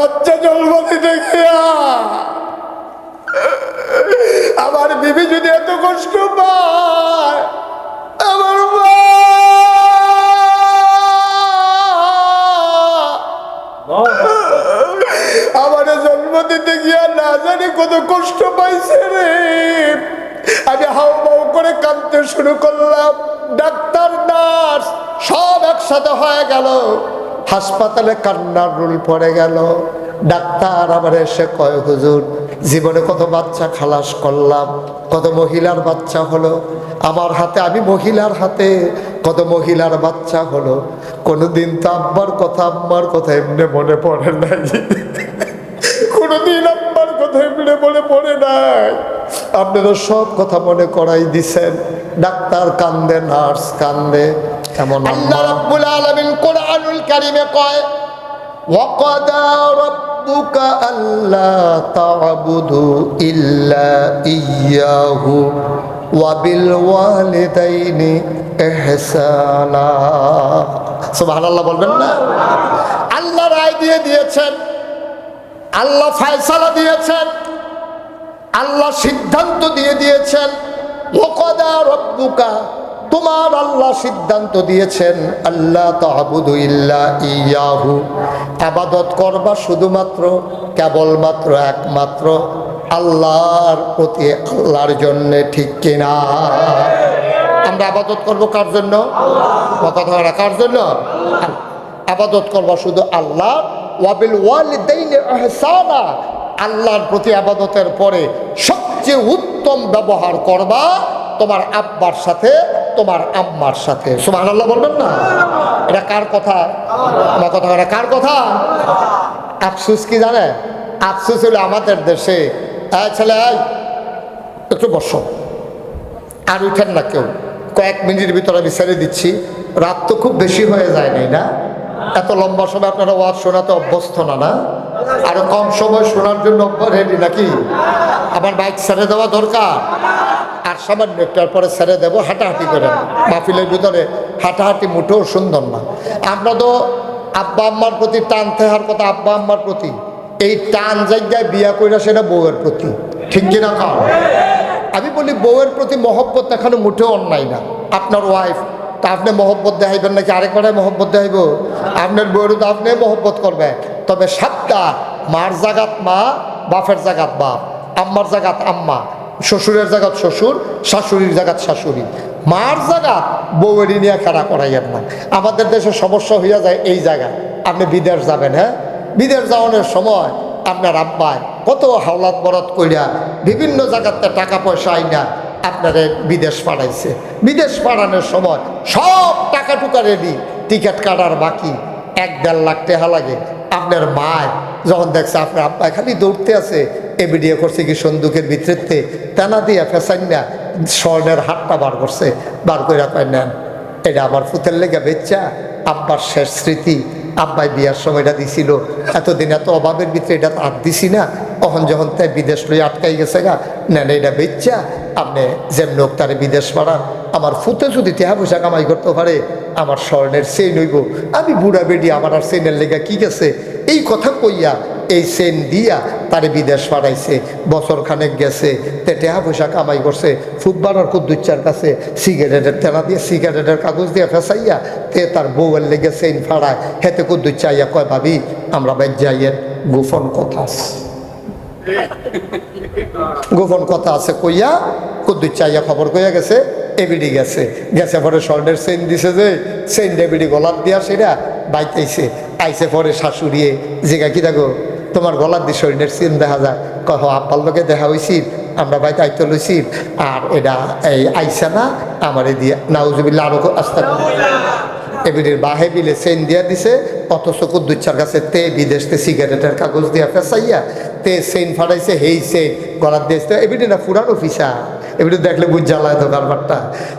বাচ্চা জন্ম দিতে গিয়া। আমার বিবি যদি এত কষ্ট পায়, আমার আমার জন্ম দিতে গিয়া না জানি কত কষ্ট পাইছে রে। আমি হাউ মাউ করে কাঁদতে শুরু করলাম। ডাক্তার, নার্স, সব একসাথে হয়ে গেল। হাসপাতালে কান্নার রুল পড়ে গেল। ডাক্তার আবার এসে কয়, হুজুর, জীবনে কত বাচ্চা খালাস করলাম, কত মহিলার বাচ্চা হলো। আমার হাতে, আমি মহিলার হাতে কত মহিলার বাচ্চা হলো। কোনোদিন তো আব্বার কথা, আম্মার কথা এমনি মনে পড়ে নাই। কোনোদিন আব্বার কথা এমনি মনে পড়ে নাই। আপনারা সব কথা মনে করাই দিছেন। ডাক্তার কান্দে, নার্স কান্দে, এমন আল্লাহ রাব্বুল আলামিন কোরআনুল কারিমে কয়, ওয়াকাদা রাব্বুকা আল্লা তা'বুদু ইল্লা ইয়াহু ওয়া বিল ওয়ালিদাইনি ইহসানা। সুবহানাল্লাহ বলবেন না? আল্লাহ রায় দিয়ে দিয়েছেন, আল্লাহ ফয়সালা দিয়েছেন, আল্লাহ সিদ্ধান্ত দিয়ে দিয়েছেন তোমার আল্লাহ সিদ্ধান্ত দিয়েছেন আল্লাহ তাহাবুদু ইয়াহু। আবাদত করবা শুধুমাত্র, কেবলমাত্র একমাত্র আল্লাহর প্রতি, আল্লাহর জন্যে, ঠিক কিনা? আমরা আবাদত করব কার জন্য? কথা হয় কার জন্য? আবাদত করবা শুধু আল্লাহ। আল্লাহর প্রতি আবাদতের পরে সবচেয়ে উত্তম ব্যবহার করবা তোমার আব্বার সাথে, তোমার আম্মার সাথে। সুমান আল্লাহ বলবেন না? এটা কার কথা? আমার কথা এটা কার কথা? আফসুস কি জানে? আফসুস হলো আমাদের দেশে। ছেলে, একটু বসো। আর উঠেন না কেউ। কয়েক মিনিটের ভিতরে ছেড়ে দিচ্ছি। রাত তো খুব বেশি হয়ে যায় নাই না? এত লম্বা সময় আপনারা ওয়াজ শোনাতে অভ্যস্ত না না? আরও কম সময় শোনার জন্য রেডি নাকি? আমার বাইক ছেড়ে দেওয়া দরকার। আর সামান্য একটার পরে ছেড়ে দেবো, হাঁটাহাঁটি করে মাহফিলের ভিতরে হাঁটাহাঁটি মুঠেও সুন্দর না। আমরা তো আব্বা আম্মার প্রতি টান থেহার কথা, আব্বা আম্মার প্রতি। এই টান জায়গায় বিয়া কইরা সেটা বউয়ের প্রতি। ঠিক কিনা কার আমি বলি বউয়ের প্রতি মহব্বত দেখানো মুঠেও অন্যায় না। আপনার ওয়াইফ তা আপনি মহব্বত দেখাইবেন নাকি? আরেকবারে মহব্বত দেখাইব। আপনার বউয়েরও তো আপনি মহব্বত করবে। তবে সাতটা, মার জাগাত মা, বাপের জাগাত বাপ, আম্মার জাগাত আম্মা, শ্বশুরের জাগাত শ্বশুর, শাশুড়ির জাগাত শাশুড়ি। মার জাগাত বউয়েরই নিয়ে খেলা করাইয়েন না। আমাদের দেশে সমস্যা হইয়া যায় এই জায়গায়। আপনি বিদেশ যাবেন হ্যাঁ? বিদেশ যাওয়ানোর সময় আপনার আব্বায় কত হাওলাত বরাত কইরা বিভিন্ন জায়গাতে টাকা পয়সা আইনা আপনারে বিদেশ পাঠাইছে। বিদেশ পাঠানোর সময় সব টাকা টুকা রেডি টিকিট কাটার বাকি। এক দেড় লাখ টাকা লাগে। আপনার মায় যখন দেখছে আপনার আব্বাই খালি দৌড়তে আছে, এ এবিডিএ করছে কি সন্দুকের ভিতরেতে, টানা দিয়া ফেসাইন না, স্বর্ণের হাতটা বার করছে, বার করে কয়, নেন, এটা আমার ফুতের লেগে বেচ্চা, আব্বার শেষ স্মৃতি, আব্বাই বিয়ার সময়টা দিছিল, এতদিন এত অভাবের ভিতরে এটা আর দিছি না তখন যখন তাই বিদেশ লই আটকাই গেছে গা, নেন, এটা বেচ্চা, আপনি যেমন তারে বিদেশ পাড়ান আমার ফুতে যদি টেহা পয়সা কামাই করতে পারে, আমার স্বর্ণের সেই নইব আমি বুড়া বেডি আমার আর সেনের লেগা কি গেছে? এই কথা কইয়া, এই সেন দিয়া তারে বিদেশ পাঠাইছে। বছর খানেক গেছে, তে টেহা পয়সা কামাই করছে, ফুটবার কুদ্দুচ্চার কাছে সিগারেটের তেনা দিয়ে সিগারেটের কাগজ দিয়ে ফেসাইয়া, তে তার বউয়ের লেগে সেন ফাড়ায়। হেতে কুদ্দুচ্চাইয়া কয়, ভাবি, আমরা বাইর যাইয়ের গোপন কথা। গোপন কথা আছে কইয়া কুদ্দুর চাইয়া খবর কইয়া গেছে এবিডি গেছে। গেছে পরে স্বর্ণের চেন দিছে যে চেন এবিডি গলার দিয়া সেটা বাইতাইছে। আইসে পরে শাশুড়িয়ে জিগা কি দেখো, তোমার গলার দিয়ে স্বর্ণের চেন দেখা যায়। কহ, আব্বার লোকে দেখা হয়েছি আমরা বাই দায়িত্ব লইছি, আর এটা এই আইসা না, আমার দিয়ে নাউজুবিল্লা আরও আস্তে এবিডির বাহে বিলে চেন দিয়া দিছে, অথচ কুদ্দুচ্ছার কাছে তে বিদেশতে সিগারেটের কাগজ দিয়া ফেসাইয়া তে চেন ফাটাইছে হেই গলার দিয়েছে এবিডি না ফুরানো ফিসা এবিডি দেখলে বুঝ জ্বালায় তো কারবারটা।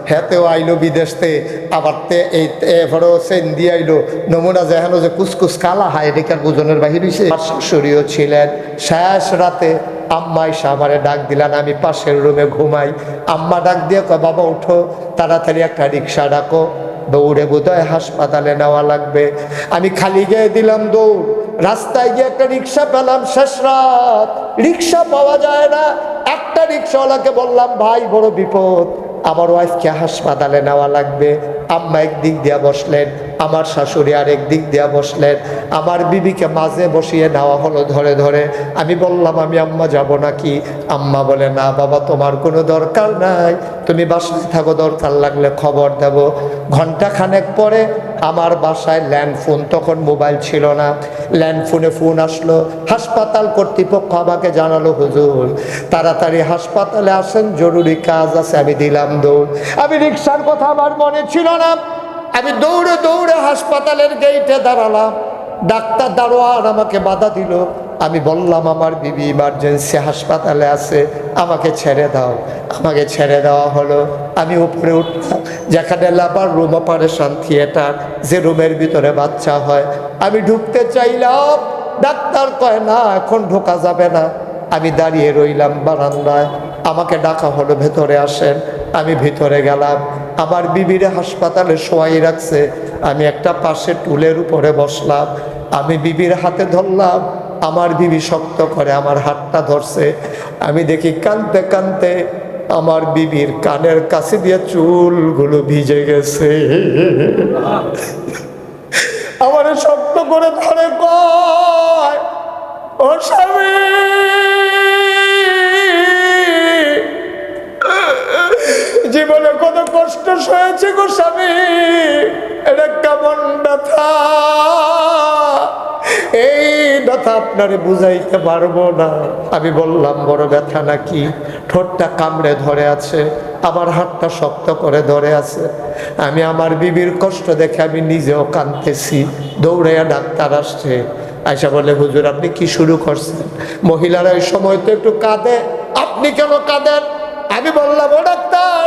হ্যাঁ তেও আইলো বিদেশতে আবার তে এই এবারও চেন দিয়ে আইলো। নমুনা যেহানো যে কুসকুস কালা হায় এদিকার বুজনের বাহির হইছে। আমার শাশুড়িও ছিলেন। শেষ রাতে আম্মাই আমারে ডাক দিলান আমি পাশের রুমে ঘুমাই। আম্মা ডাক দিয়ে কয় বাবা উঠো তাড়াতাড়ি একটা রিক্সা ডাকো। দৌড়ে বোধহয় হাসপাতালে নেওয়া লাগবে। আমি খালি গিয়ে দিলাম দৌড়। রাস্তায় গিয়ে একটা রিক্সা পেলাম শেষ রাত। রিক্সা পাওয়া যায় না। একটা রিক্সাওয়ালাকে বললাম, ভাই, বড় বিপদ। আমার ওয়াইফকে হাসপাতালে নেওয়া লাগবে। আম্মা একদিক দিয়া বসলেন, আমার শাশুড়ি আর একদিক দিয়া বসলেন, আমার বিবিকে মাঝে বসিয়ে নেওয়া হলো ধরে ধরে। আমি বললাম, আমি আম্মা যাব নাকি? আম্মা বলে, না বাবা, তোমার কোনো দরকার নাই। তুমি বাসায় থাকো, দরকার লাগলে খবর দেব। ঘণ্টা খানেক পরে আমার বাসায় ল্যান্ড ফোন, তখন মোবাইল ছিল না। ল্যান্ড ফোনে ফোন আসলো, হাসপাতাল কর্তৃপক্ষ আমাকে জানালো, হুজুর, তাড়াতাড়ি হাসপাতালে আসেন, জরুরি কাজ আছে, আমি দিলাম দৌড়। আমি রিক্সার কথা আমার মনে ছিল না। আমি দৌড়ে দৌড়ে হাসপাতালের গেইটে দাঁড়ালাম। ডাক্তার দারোয়ান আমাকে বাধা দিল। আমি বললাম, আমার বিবি ইমার্জেন্সি হাসপাতালে আছে, আমাকে ছেড়ে দাও। আমাকে ছেড়ে দেওয়া হলো। আমি উপরে উঠলাম। যেখানে লাবার রুম অপারেশন থিয়েটার যে রুমের ভিতরে বাচ্চা হয়, আমি ঢুকতে চাইলাম। ডাক্তার কয়, না, এখন ঢোকা যাবে না। আমি দাঁড়িয়ে রইলাম বারান্দায়। আমাকে ডাকা হলো, ভেতরে আসেন। আমি ভিতরে গেলাম। আমার বিবিরে হাসপাতালে শোয়াই রাখছে। আমি একটা পাশে টুলের উপরে বসলাম। আমি বিবির হাতে ধরলাম। আমার বিবি শক্ত করে আমার হাতটা ধরছে। আমি দেখি কানতে কানতে আমার বিবির কানের কাছে দিয়ে চুলগুলো ভিজে গেছে। আমার শক্ত করে ধরে কয়, ও কষ্ট সয়েছে গো স্বামী। এটা কেমন ব্যথা? এই ব্যথা আপনারে বুঝাইতে পারব না। আমি বললাম, বড় ব্যথা নাকি? ঠোঁটটা কামড়ে ধরে আছে আমার হাতটা শক্ত করে ধরে আছে। আমি আমার বিবির কষ্ট দেখে আমি নিজেও কাঁদতেছি। দৌড়াইয়া ডাক্তার আসছে। আয়সা বলে, হুজুর, আপনি কি শুরু করছেন? মহিলারা এই সময় তো একটু কাঁদে। আপনি কেন কাঁদেন? আমি বললাম, ও ডাক্তার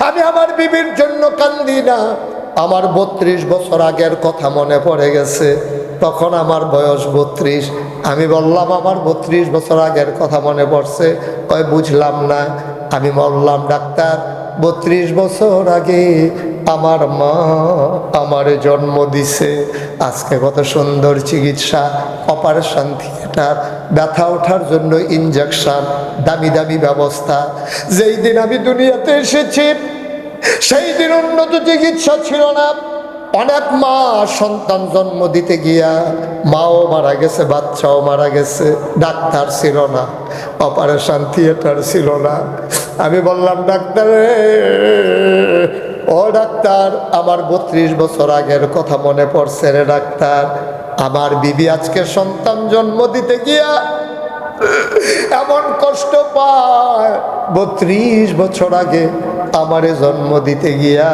আমি আমার বিবির জন্য কান্দি না। আমার বত্রিশ বছর আগের কথা মনে পড়ে গেছে। তখন আমার বয়স বত্রিশ। আমি বললাম, আমার বত্রিশ বছর আগের কথা মনে পড়ছে। কয়, বুঝলাম না। আমি বললাম, ডাক্তার বত্রিশ বছর আগে আমার মা আমার জন্ম দিছে। আজকে কত সুন্দর চিকিৎসা, অপারেশন থিয়েটার, ব্যথা ওঠার জন্য ইঞ্জেকশন দামি দামি ব্যবস্থা। যেই দিন আমি দুনিয়াতে এসেছি, সেই দিন উন্নত চিকিৎসা ছিল না। অনেক মা সন্তান জন্ম দিতে গিয়া মাও মারা গেছে, বাচ্চাও মারা গেছে, ডাক্তার ছিল না, অপারেশন থিয়েটার ছিল না। আমি বললাম, ডাক্তার ও ডাক্তার, আমার বত্রিশ বছর আগের কথা মনে পড়ছে রে ডাক্তার। আমার বিবি আজকে সন্তান জন্ম দিতে গিয়া এমন কষ্ট পায়। বত্রিশ বছর আগে আমারে জন্ম দিতে গিয়া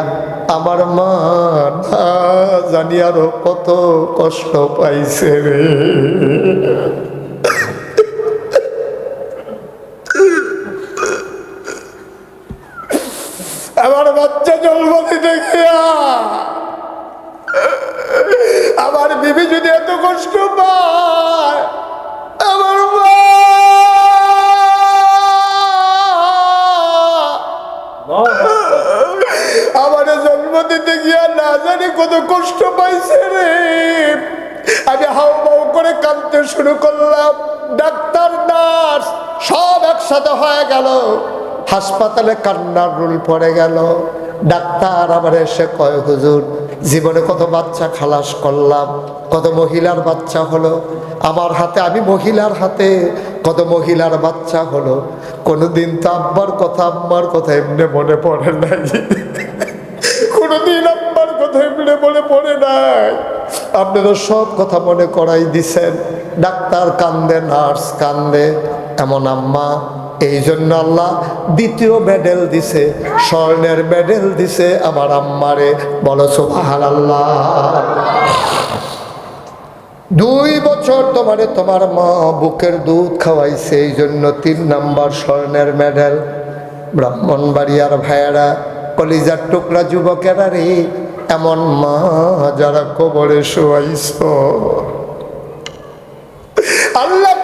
আমার মা জানি আরও কত কষ্ট পাইছে রে। গিয়া না জানি কত কষ্ট পাইছে রে। আমি করে কাঁদতে শুরু করলাম। ডাক্তার, নার্স, সব একসাথে হয়ে গেল। হাসপাতালে কান্নার রুল পড়ে গেল। ডাক্তার আবার এসে কয়, হুজুর, জীবনে কত বাচ্চা খালাস করলাম, কত মহিলার বাচ্চা হলো। আমার হাতে, আমি মহিলার হাতে কত মহিলার বাচ্চা হলো। কোনোদিন তো আব্বার কথা, আম্মার কথা এমনি মনে পড়ে নাই। কথা মনে পড়ে নাই। আপনারা সব কথা মনে করাই দিছেন। ডাক্তার কান্দে, নার্স কান্দে, এমন আম্মা। এই জন্য আল্লাহ দ্বিতীয় মেডেল দিছে, স্বর্ণের মেডেল দিছে আমার আম্মারে। বলো সোহার আল্লাহ দুই বছর তোমারে তোমার মা বুকের দুধ খাওয়াইছে, এই জন্য তিন নাম্বার স্বর্ণের মেডেল ব্রাহ্মণবাড়িয়ার ভাইয়েরা, কলিজার টুকরা যুবকেরা রে এমন মা যারা কবরে শোয়াইছ। আল্লাহ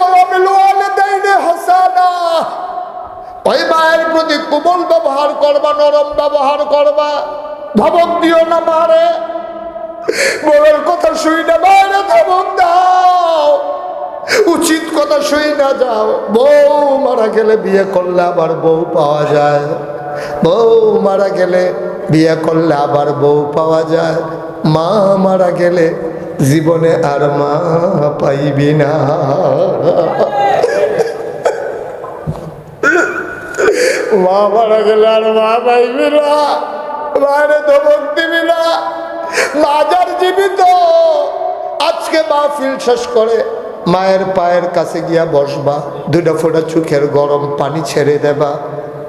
ওই মায়ের প্রতি কোমল ব্যবহার করবা, নরম ব্যবহার করবা, ধমক দিও না মারে। বড়ের কথা শুই না মারে ধমক দাও। উচিত কথা শুই না যাও। বউ মারা গেলে বিয়ে করলে আবার বউ পাওয়া যায়। বউ মারা গেলে বিয়ে করলে আবার বউ পাওয়া যায়। মা মারা গেলে জীবনে আর মা পাইবি না। মা মারা গেলে আর মা পাইবি না। মায়ের ধমক দিবি না। মাজার জীবিত। আজকে মা মাহফিল শেষ করে। মায়ের পায়ের কাছে গিয়া বসবা। দুটা ফোঁটা চোখের গরম পানি ছেড়ে দেবা।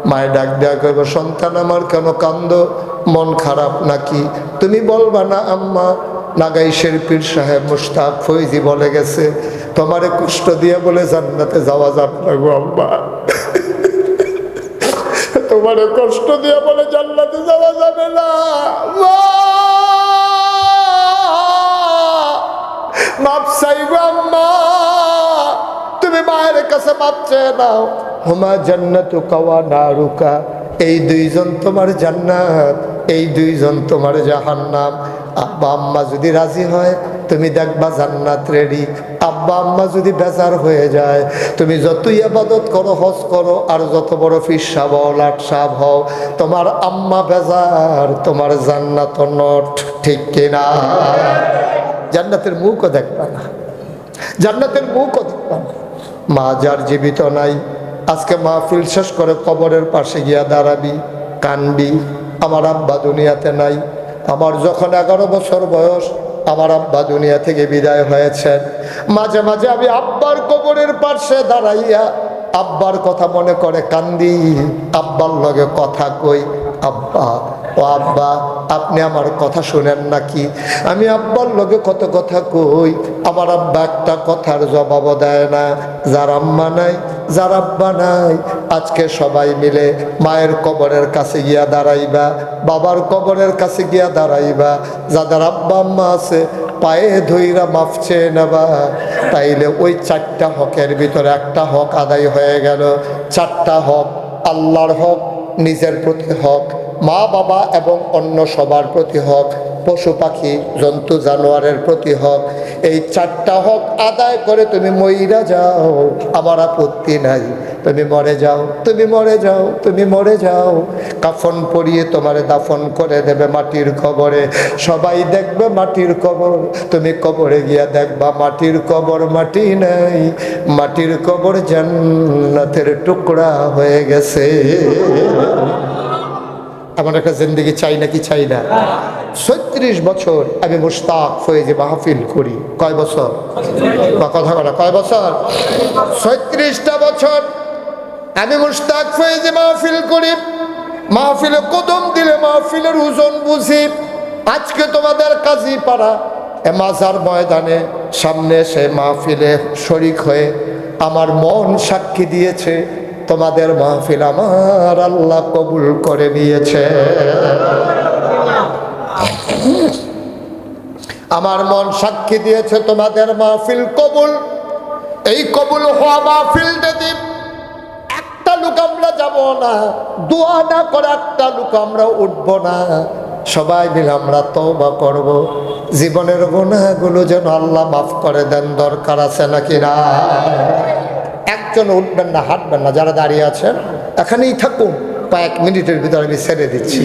মায়ের ডাক দেওয়া করব সন্তান আমার কেন কান্দ? মন খারাপ নাকি? তুমি বলবা না, আম্মা। নাগাইশের পীর সাহেব মুস্তাক ফৈজি বলে গেছে, তোমারে কষ্ট দিয়ে বলে জান্নাতে যাওয়া যাবে না গো আম্মা। তোমার কষ্ট দিয়ে বলে জান্নাতে যাওয়া যাবে না! মাপ চাইব আম্মা। তুমি মায়ের কাছে মাপ চেয়ে নাও। হুমা জান্নাত কাওয়া নারুকা। এই দুইজন তোমার জান্নাত, এই দুইজন তোমার জাহান্নাম। আব্বা আম্মা যদি রাজি হয়, তুমি দেখবা জান্নাত রেডি আব্বা আম্মা যদি বেজার হয়ে যায়, তুমি যতই আবাদত করো, হজ করো, আর যত বড় হও লাট সাহ হও, তোমার আম্মা বেজার, তোমার জান্নাত নট, ঠিক কিনা? জান্নাতের মুখও দেখবা না। জান্নাতের মুখও দেখবা না। মা যার জীবিত নাই আজকে মাহফিল শেষ করে কবরের পাশে গিয়া দাঁড়াবি, কানবি। আমার আব্বা দুনিয়াতে নাই। আমার যখন এগারো বছর বয়স, আমার আব্বা দুনিয়া থেকে বিদায় হয়েছেন মাঝে মাঝে আমি আব্বার কবরের পাশে দাঁড়াইয়া আব্বার কথা মনে করে কান্দি। আব্বার লগে কথা কই, আব্বা ও আব্বা, আপনি আমার কথা শুনেন নাকি? আমি আব্বার লগে কত কথা কই, আমার আব্বা একটা কথার জবাবও দেয় না। যার আম্মা নাই, যার আব্বা নাই, আজকে সবাই মিলে মায়ের কবরের কাছে গিয়া দাঁড়াইবা, বাবার কবরের কাছে গিয়া দাঁড়াইবা। যাদের আব্বা আম্মা আছে, পায়ে ধইরা মাফ চেয়ে নেবা। তাইলে ওই চারটা হকের ভিতরে একটা হক আদায় হয়ে গেল। চারটা হক আল্লাহর হক, নিজের প্রতি হক। মা বাবা এবং অন্য সবার প্রতি হক, পশু পাখি, জন্তু, জানোয়ারের প্রতি হক। এই চারটা হক আদায় করে তুমি মইরা যাও। আমার আপত্তি নাই, তুমি মরে যাও, তুমি মরে যাও, তুমি মরে যাও। কাফন পরিয়ে তোমারে দাফন করে দেবে মাটির কবরে। সবাই দেখবে মাটির কবর, তুমি কবরে গিয়া দেখবা মাটির কবর মাটি নাই। মাটির কবর জান্নাতের টুকরা হয়ে গেছে। এমন একটা জিন্দগি চাই নাকি চাই না? ছত্রিশ বছর আমি মুস্তাক ফয়েজে মাহফিল করি। কয় বছর? বা কথা বলা, কয় বছর? ছত্রিশটা বছর আমি মুস্তাক ফয়েজে মাহফিল করি। মাহফিলে কদম দিলে মাহফিলের ওজন বুঝি। আজকে তোমাদের কাজী পাড়া, এ মাজার ময়দানে সামনে এসে মাহফিলে শরিক হয়ে আমার মন সাক্ষী দিয়েছে। তোমাদের মাহফিল আমার আল্লাহ কবুল করে নিয়েছে। আমার মন সাক্ষী দিয়েছে, তোমাদের মাহফিল কবুল। এই কবুল হওয়া মাহফিল যদি একটা লোক আমরা যাব না, দোয়া না করে একটা লোক আমরা উঠবো না। সবাই মিলে আমরা তওবা করব। জীবনের গুণাগুলো যেন আল্লাহ মাফ করে দেন, দরকার আছে নাকি না একজন উঠবেন না, হাঁটবেন না, যারা দাঁড়িয়ে আছেন, এখানেই থাকুন, কয়েক মিনিটের ভিতরে আমি ছেড়ে দিচ্ছি।